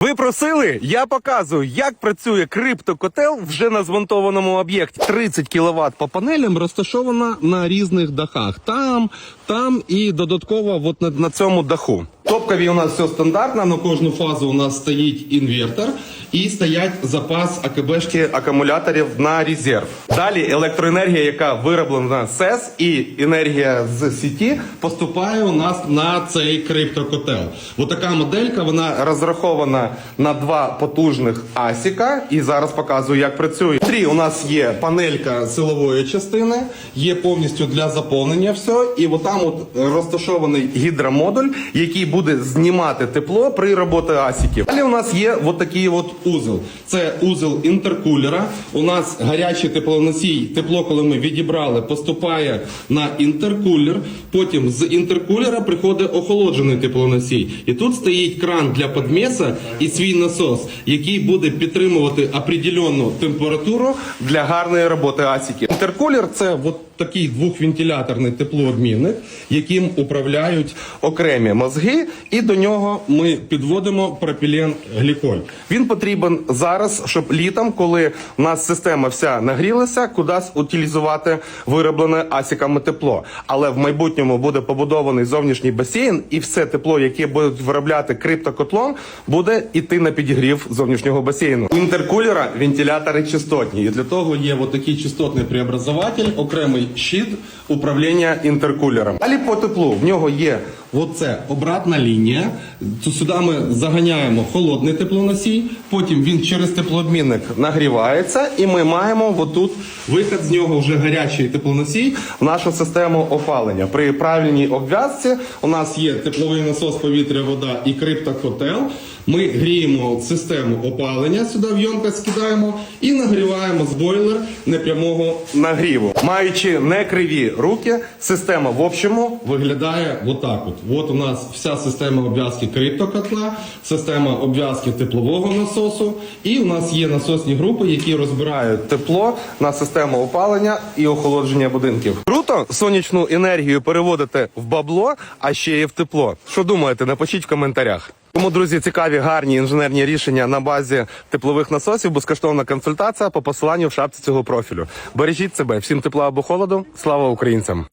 Ви просили? Я показую, як працює криптокотел вже на змонтованому об'єкті. 30 кВт по панелям розташована на різних дахах. Там, там і додатково от на, на цьому даху. Топкові у нас все стандартно. На кожну фазу у нас стоїть інвертор і стоять запас АКБшки акумуляторів на резерв. Далі електроенергія, яка вироблена з СЕС, і енергія з сіті поступає у нас на цей криптокотел. Ось така моделька, вона розрахована на два потужних асіка. І зараз показую, як працює. Три у нас є панелька силової частини, є повністю для заповнення все. І отам от розташований гідромодуль, який буде знімати тепло при роботі асіків. Далі у нас є от такий от узел. Це узел інтеркулера. У нас гарячий теплоносій, тепло, коли ми відібрали, поступає на інтеркулер. Потім з інтеркулера приходить охолоджений теплоносій. І тут стоїть кран для подмеса і свій насос, який буде підтримувати определенну температуру для гарної роботи асіків. Інтеркулер це от такий двохвентиляторний теплообмінник, яким управляють окремі мозги, і до нього ми підводимо пропілен гліколь. Він потрібен зараз, щоб літом, коли у нас система вся нагрілася, кудись утилізувати вироблене асіками тепло. Але в майбутньому буде побудований зовнішній басейн, і все тепло, яке будуть виробляти криптокотлон, буде йти на підігрів зовнішнього басейну. У інтеркулера вентилятори частотні, і для того є такий частотний преобразователь, окремий щит управління інтеркулером. Далі по теплу в нього є оце обратна лінія. Сюди ми заганяємо холодний теплоносій, потім він через теплообмінник нагрівається, і ми маємо отут вихід з нього вже гарячий теплоносій в нашу систему опалення. При правильній обв'язці у нас є тепловий насос повітря, вода і криптокотел. Ми гріємо систему опалення сюди в ємкость скидаємо і нагріваємо з бойлер непрямого нагріву. Маючи не криві руки, система в общому виглядає отак. От От у нас вся система обв'язки криптокотла, система обв'язки теплового насосу, і у нас є насосні групи, які розбирають тепло на систему опалення і охолодження будинків. Круто сонячну енергію переводити в бабло, а ще й в тепло. Що думаєте? Напишіть в коментарях. Тому, друзі, цікаві гарні інженерні рішення на базі теплових насосів. Безкоштовна консультація по посиланню в шапці цього профілю. Бережіть себе, всім тепла або холоду. Слава українцям!